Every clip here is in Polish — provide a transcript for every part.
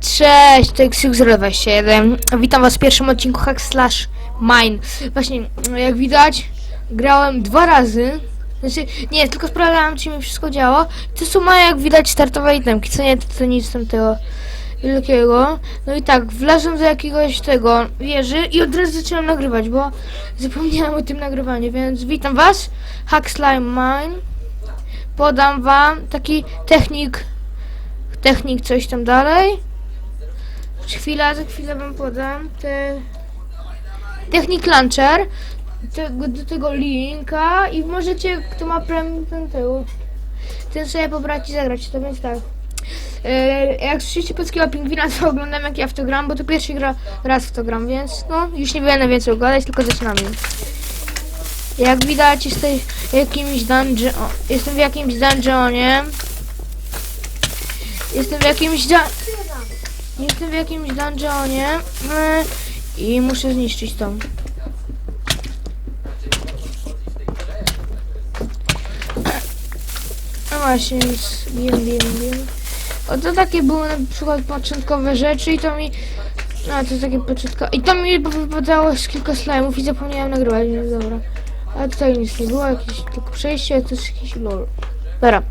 Cześć, to jest Xux021. Witam was w pierwszym odcinku Hack Slash Mine. Właśnie, jak widać, grałem dwa razy. Znaczy, nie, tylko sprawdzałem, czy mi wszystko działo. To są moje, jak widać, startowe itemki, co nie, to, to nic tam tego wielkiego. No i tak, wlazłem do jakiegoś tego wieży i od razu zacząłem nagrywać, bo zapomniałem o tym nagrywaniu, więc witam was, Hack Slime Mine. Podam wam taki technik, technik coś tam dalej. Chwila, za chwilę wam podam te technik launcher tego, do tego linka i możecie, kto ma premium ten tył, ten sobie pobrać i zagrać, to więc tak. E, jak słyszycie polskiego pingwina, to oglądam jak ja w to gram, bo to pierwszy gra, raz w to gram, więc no, już nie będę więcej gadać, tylko zaczynamy. Jak widać, jesteś w jakimś dungeon, jestem w jakimś dungeonie. Jestem w jakimś. Jestem w jakimś dungeonie yy, i muszę zniszczyć to. No właśnie, więc wiem, wiem, wiem. O, to takie były na przykład początkowe rzeczy i to mi... No, to takie początkowe... I to mi wypadało z kilka slime'ów i zapomniałem nagrywać, więc dobra. Ale tutaj nic nie było, jakieś tylko przejście, to jest jakiś lol. Dobra.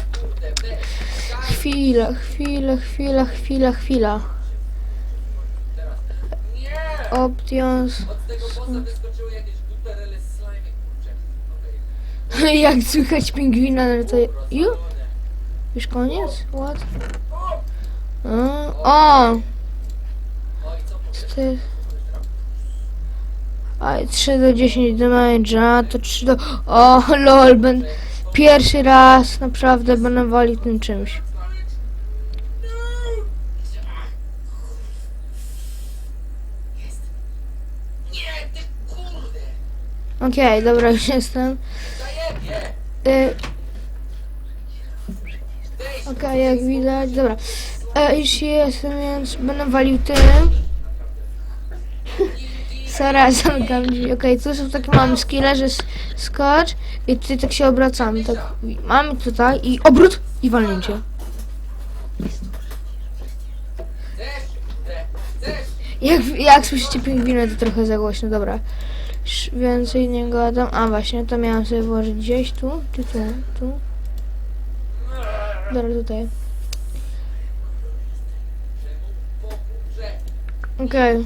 Chwila, chwila, chwila, chwila, chwila. Options. Jak słychać pingwina, to... Ju? Już koniec? What? O! Co to jest? A, 3 do 10 damage'a, to 3 do... O, lol, ben... Pierwszy raz naprawdę będę walił tym czymś. Nie, ty kurde! Okej, dobra, już jestem. Y... Okej, jak widać, dobra. E, już jestem, więc będę walił tym. Zaraz zamykam. Okej, tu są takie mamy skille, że skocz i tutaj tak się obracamy. Tak, mamy tutaj i obrót i walnięcie. Jak, jak słyszycie pingwiny, to trochę za głośno, dobra. Więcej nie gadam. A właśnie, to miałam sobie włożyć gdzieś tu, czy tu, tu. Dobra, tutaj. Okej.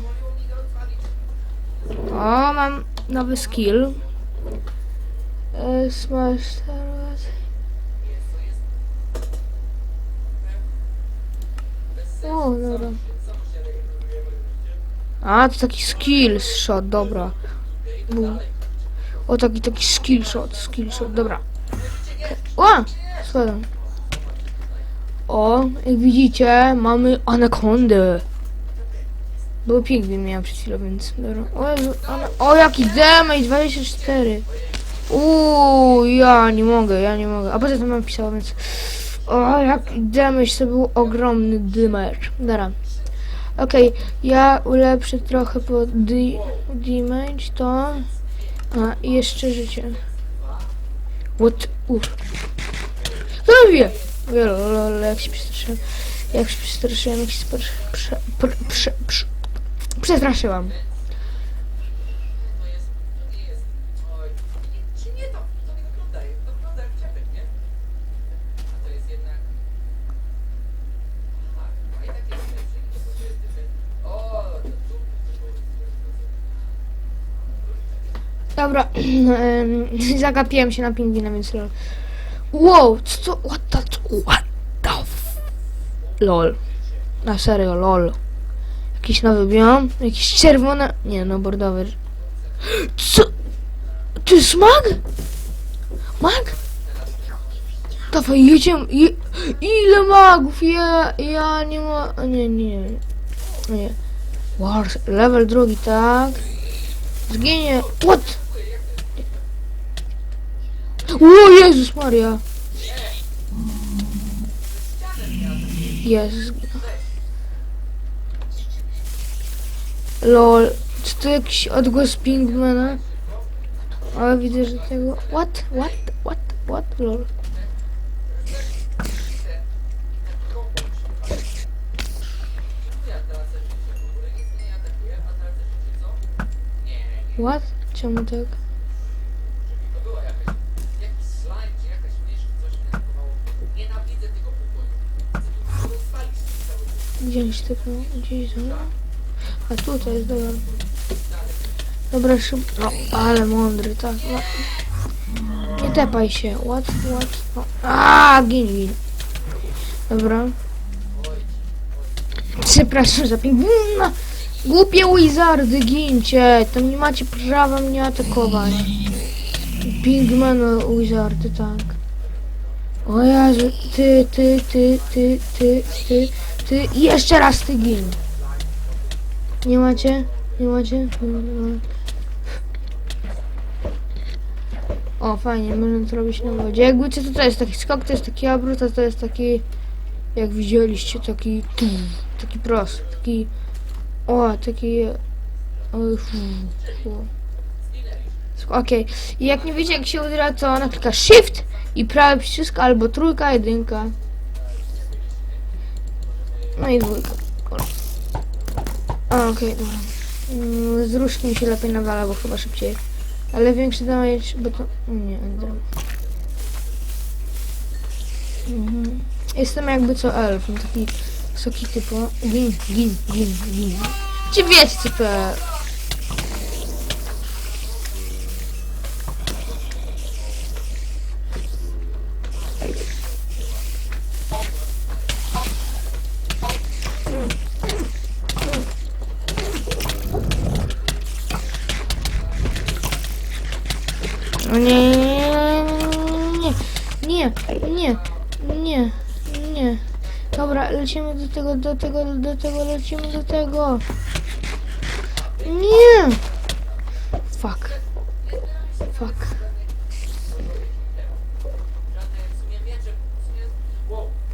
O, mam nowy skill. E, Smash. O, dobra. A, to taki skill shot, dobra. Bum. O, taki, taki skill shot, skill shot, dobra. O, spadam. O, jak widzicie, mamy anakondę. Był pingwin miałem przed chwilą, więc dobra. O, o jaki damage, 24. Uuu, ja nie mogę, ja nie mogę. A poza tym mam pisało, więc... O, jaki damage, to był ogromny damage. Dobra. Okej, ja ulepszę trochę po damage, to... A, i jeszcze życie. What? Uff. Kto wie? Lol, jak się przestraszyłem. Jak się przestraszyłem, jak się prze, prze, prze, prze, prze, przestraszyłam. To jest, to nie jest. Oj. Nie, czy nie to? To nie wygląda. Wygląda jak czepek, nie? A to jest jednak... Aha, a i tak jest lepszy. To po jest typy. O, to tu, tu, Dobra, em, zagapiłem się na pingwina, więc lol. Wow, co? What the, what the f... Lol. Na serio, lol. Jakiś nowy biom? Jakiś czerwony... Nie, no bordowy. Co? To jest mag? Mag? Dawaj, jedziemy. Je, ile magów? Ja, ja nie ma... Nie, nie, nie. Wars, level drugi, tak. Zginie. What? O Jezus Maria! Jezus. Lol. Czy to jakiś odgłos Pingmana? A widzę, że tego... What? What? What? What? Lol. What? Czemu tak? Gdzieś tylko, gdzieś za... A tutaj jest, dobra. Dobra, szybko. No, ale mądry, tak. No. Nie tepaj się. What, what? No. A, gin, gin. Dobra. Przepraszam za pingwina. Głupie wizardy, gincie. Tam nie macie prawa mnie atakować. Pingman wizardy, tak. O Jezu, ty, ty, ty, ty, ty, ty, ty. I jeszcze raz ty gin. Nie macie? Nie macie? O, fajnie, można to robić na wodzie. Jakby co to, to jest taki skok, to jest taki obrót, a to jest taki, jak widzieliście, taki, taki prosty, taki, o, taki, oj, Okej, i jak nie wiecie jak się udziela, to naklika Shift i prawy przycisk albo trójka, jedynka. No i dwójka. Okej, dobra. Mm, Z różkiem się lepiej nawala, bo chyba szybciej. Ale większy damage, bo to... Nie, Ender. Mhm. Jestem jakby co elf, taki wysoki typu. Gin, gin, gin, gin. Czy wiecie co to? Tego, do tego, do tego, lecimy do tego. Nie! Fuck. Fuck.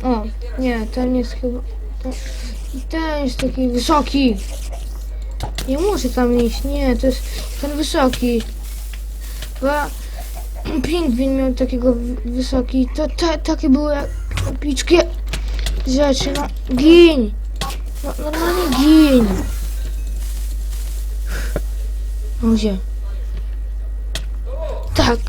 O, nie, ten jest chyba... ten- ten jest taki wysoki. Nie muszę tam iść, nie, to jest ten wysoki. Chyba pingwin miał takiego wy- wysoki. To te, takie były epickie rzeczy, no gin. No, normalnie gin. O, gdzie? Tak.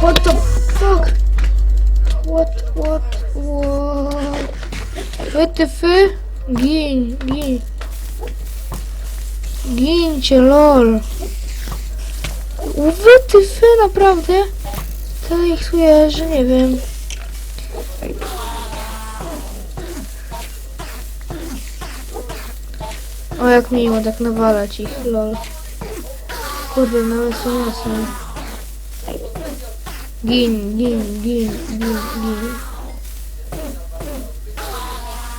What the fuck? What, what, what? What the f? Gin, gin. Gincie, lol. What the f, naprawdę? To ich czuję, że nie wiem. O, jak miło tak nawalać ich, lol. Kurde, nawet są mocne. Gin, gin, gin, gin, gin.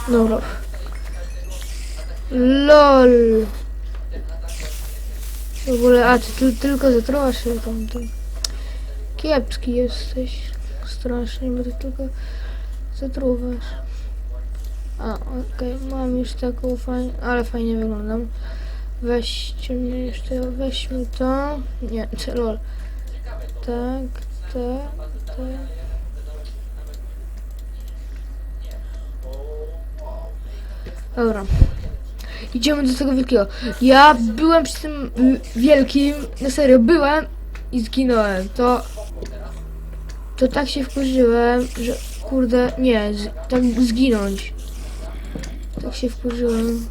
Dobra. LOL. W ogóle, a ty, ty tylko zatruwasz się tam, tam. Kiepski jesteś. Strasznie, bo ty tylko zatruwasz. A, okej, mam już taką fajną, ale fajnie wyglądam. Weźcie mnie jeszcze, weźmy to. Nie, lol. Tak, tak. Dobra. Idziemy do tego wielkiego. Ja byłem przy tym wielkim, na serio, byłem i zginąłem. To... To tak się wkurzyłem, że kurde, nie, z, tak zginąć. Tak się wkurzyłem.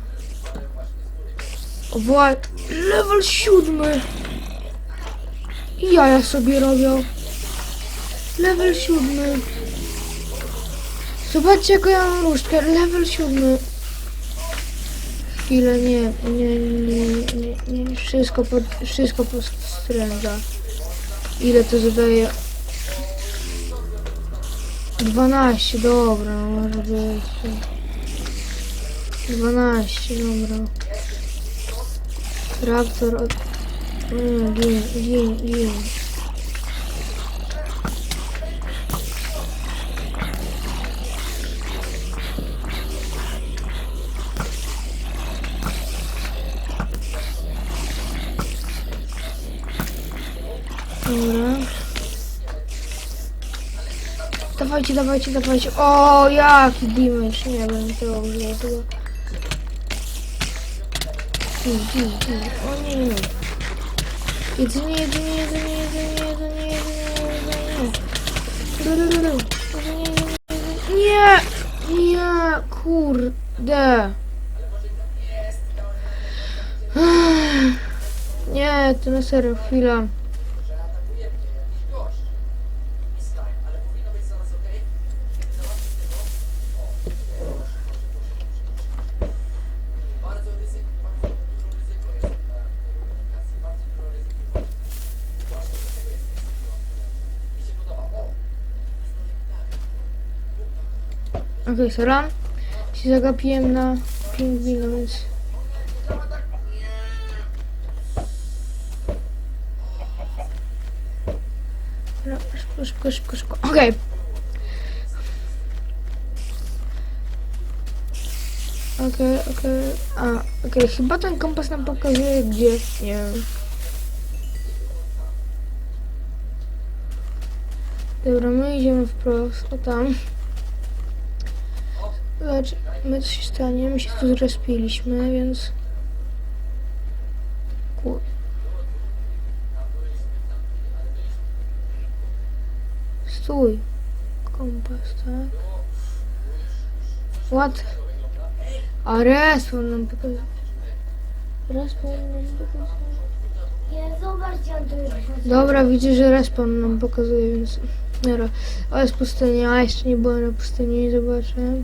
O. Level siódmy! I jaja sobie robią. Level siódmy. Zobaczcie jaką ja mam różdżkę. Level siódmy. Chwilę, nie, nie, nie, nie, nie. Wszystko pod, wszystko postręża. Ile to zadaje? 12, dobra, no może być. 12, dobra. Raptor od... Nie, gin, gin, gin. Dawajcie, dawajcie, dawajcie. O, jaki damage. Nie wiem, dobrze, chyba. Gin, gin, gin. O nie, nie. Jedzenie, jedzenie, jedzenie, jedzenie. Jedzenie, jedzenie, jedzenie. Nie! Nie, kurde. Nie, to na serio, chwila. że atakuje mnie jakiś gość. I stań, ale powinno być zaraz okej. Nie załatwię tego. O, bardzo ryzyko, bardzo dużo ryzyko jest w tej komunikacji. Bardzo dużo ryzyko. Właśnie dlatego jest ryzyko. Mi się podoba. O! Okej, okay, Sora. Się zagapiłem na pingwina, więc... Dobra, Szybko, szybko, szybko, szybko. Okej. Okej, okej. A, okej, chyba ten kompas nam pokazuje gdzie. Nie wiem. Dobra, my idziemy wprost. O tam. Lecz my co się stanie? My się tu zrespiliśmy, więc... Kur... Stój. Kompas, tak? What? A respawn nam pokazuje. Respawn nam jest. Dobra, widzę, że respawn nam pokazuje, więc... Dobra. O, jest pustynia, a jeszcze nie byłem na pustyni, zobaczę.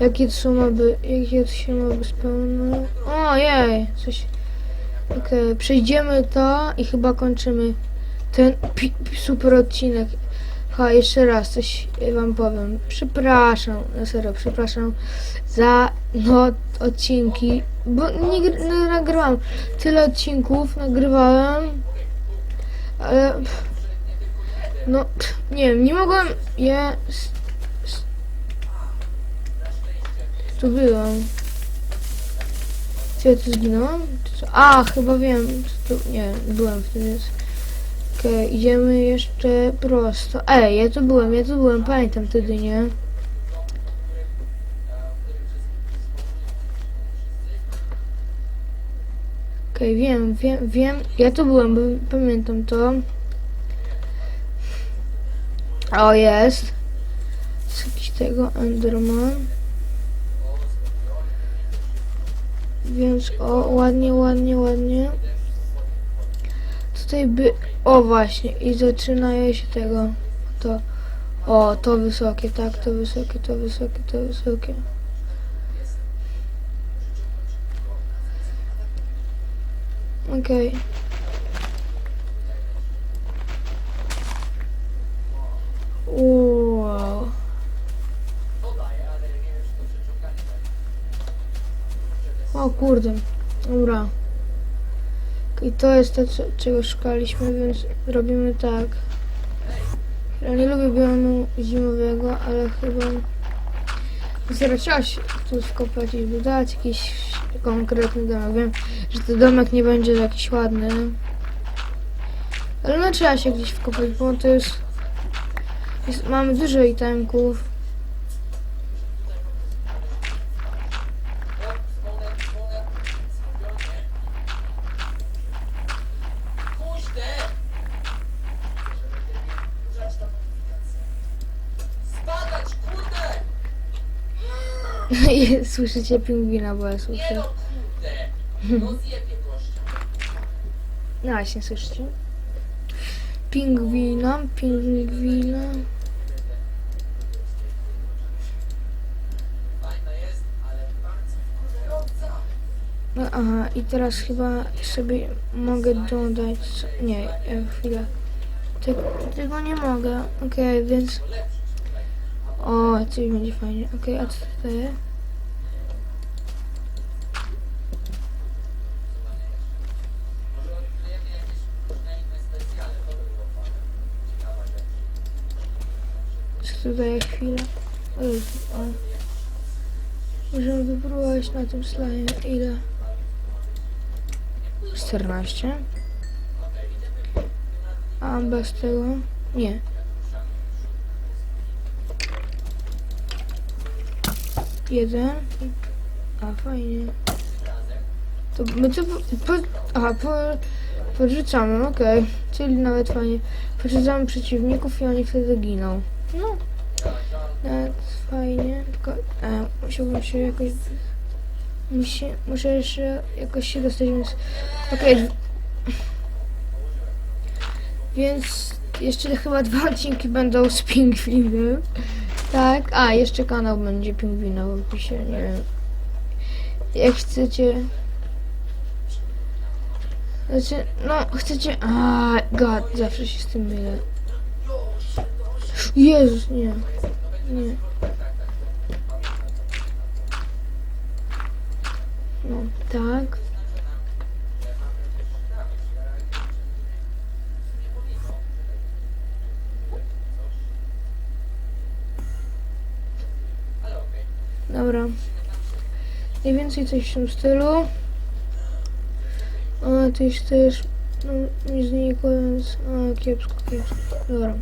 Jakie to są moby, jakie to się moby spełnią. Ojej, coś... Okej, przejdziemy to i chyba kończymy ten super odcinek. Ha, jeszcze raz coś wam powiem. Przepraszam, na serio, przepraszam za no odcinki, bo nie, nie nagrywam tyle odcinków, nagrywałem, ale pff, no pff, nie wiem, nie mogłem je tu byłem. Czy ja tu co? A, chyba wiem. co Tu, nie, byłem wtedy. Okej, idziemy jeszcze prosto. Ej, ja tu byłem, ja tu byłem, pamiętam wtedy, nie? Okej, wiem, wiem, wiem. Ja tu byłem, bo pamiętam to. O, jest. Jest jakiś tego Enderman. O, ładnie, ładnie, ładnie. Tutaj by... O właśnie, i zaczynaje się tego. To... O, to wysokie, tak, to wysokie, to wysokie, to wysokie. Okej. Wow. Dodaję, ale nie wiem, czy to przeciąganie tak. O kurde, dobra. I to jest to, co, czego szukaliśmy, więc robimy tak. Ja nie lubię bionu zimowego, ale chyba zaraz trzeba się tu skopać i dodać jakiś konkretny domek. Wiem, że ten domek nie będzie jakiś ładny. Ale no trzeba się gdzieś wkopać, bo to jest... jest mamy dużo itemków. Słyszycie pingwina, bo ja słyszę. no, właśnie, słyszycie? Pingwina, pingwina. No, aha, i teraz chyba sobie mogę dodać. Nie, e, chwilę. Te, tego nie mogę. Okej, więc. Lepszy O, coś będzie fajnie. Okej, a co to jest? Może odkryjemy jakieś różne inne specjale, to by było fajne. Ciekawa to daje chwilę? Możemy wypróbować na tym slajmie. Ile? 14. A bez tego? Nie. Jeden. A fajnie. To my to po, aha, po, podrzucamy, okej. Czyli nawet fajnie. Podrzucamy przeciwników i oni wtedy giną. No. Nawet fajnie. Tylko e, musiałbym się jakoś. Musi, muszę jeszcze jakoś się dostać, więc. Okej. Więc jeszcze chyba dwa odcinki będą z pingwinem. Tak, a jeszcze kanał będzie pingwina w opisie, nie wiem. Jak chcecie. Znaczy, no, chcecie. A, god, zawsze się z tym mylę. Jezus, nie. Nie. No, tak. Dobra. Mniej więcej coś w tym stylu. A, jest też... No, nie znikając... A, kiepsko, kiepsko. Dobra.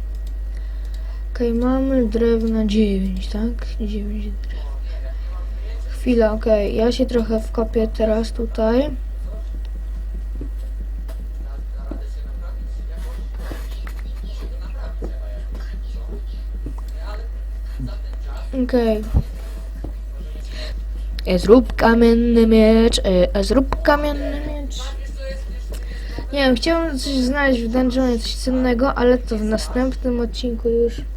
Okej, mamy drewna 9, tak? 9 drewna. Chwila, okej. Ja się trochę wkopię teraz tutaj. Okej. Zrób kamienny miecz, e, zrób kamienny miecz. Nie wiem, chciałbym coś znaleźć w dungeonie, coś cennego, ale to w następnym odcinku już.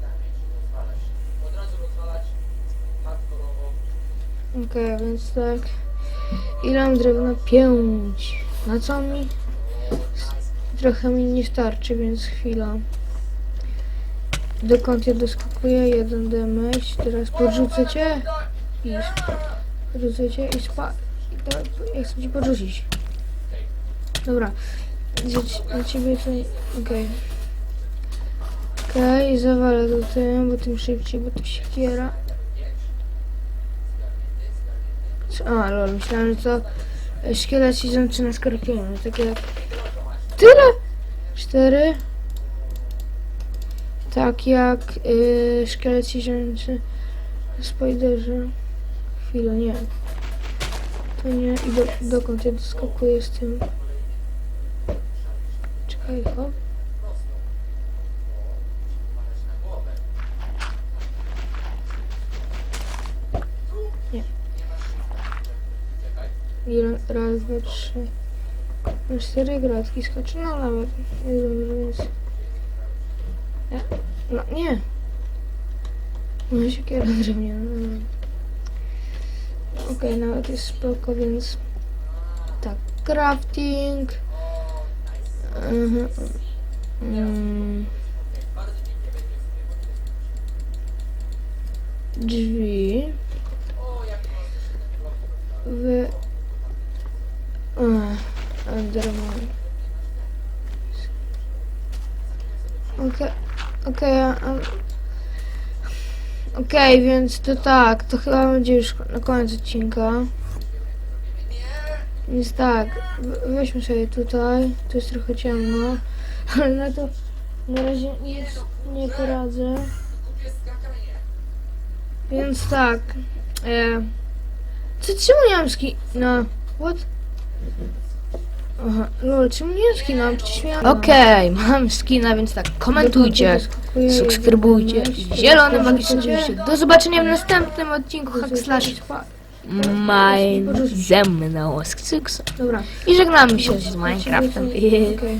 Damage rozwalać. Od razu rozwalać hardkorowo. Okej, więc tak. Ile mam drewna? Pięć. Na co mi? Trochę mi nie starczy, więc chwila. Dokąd ja doskakuję? Jeden damage. Teraz podrzucę cię. I podrzucę cię i spa... i to- Ja chcę ci podrzucić. Dobra. Za ciebie to... Okej. Okej, zawalę to tym, bo tym szybciej, bo to siekiera. Co- A, lol, myślałem, że to e, szkielet siedzący na skorpionie, takie. Tyle! Cztery. Tak jak y, szkielet siedzący na spiderze. Chwilę, nie. To nie. I do, dokąd ja doskakuję z tym? Czekaj, hop. I ra- raz, dwa, trzy. No cztery gratki skoczy, no nawet nie dobrze, więc... No nie. No siekiera drewniana. no. Okej, nawet jest spoko, więc... Tak, crafting. Mhm. Mm. Drzwi. W... Ech, Enderman. Okej, okej, a- okej, więc to tak, to chyba będzie już na koniec odcinka. Więc tak, we- weźmy sobie tutaj, tu jest trochę ciemno, ale na to na razie nic nie poradzę. Więc tak, e, co, czemu mam ski... no, what? Aha, lol, czemu nie skina? Przecież miałam... Okej, mam skina, więc tak, komentujcie, subskrybujcie, zielony magiczny oczywiście. Do zobaczenia w następnym odcinku Hack Slash Mine ze mną, z. Dobra. I żegnamy się z Minecraftem. Okej.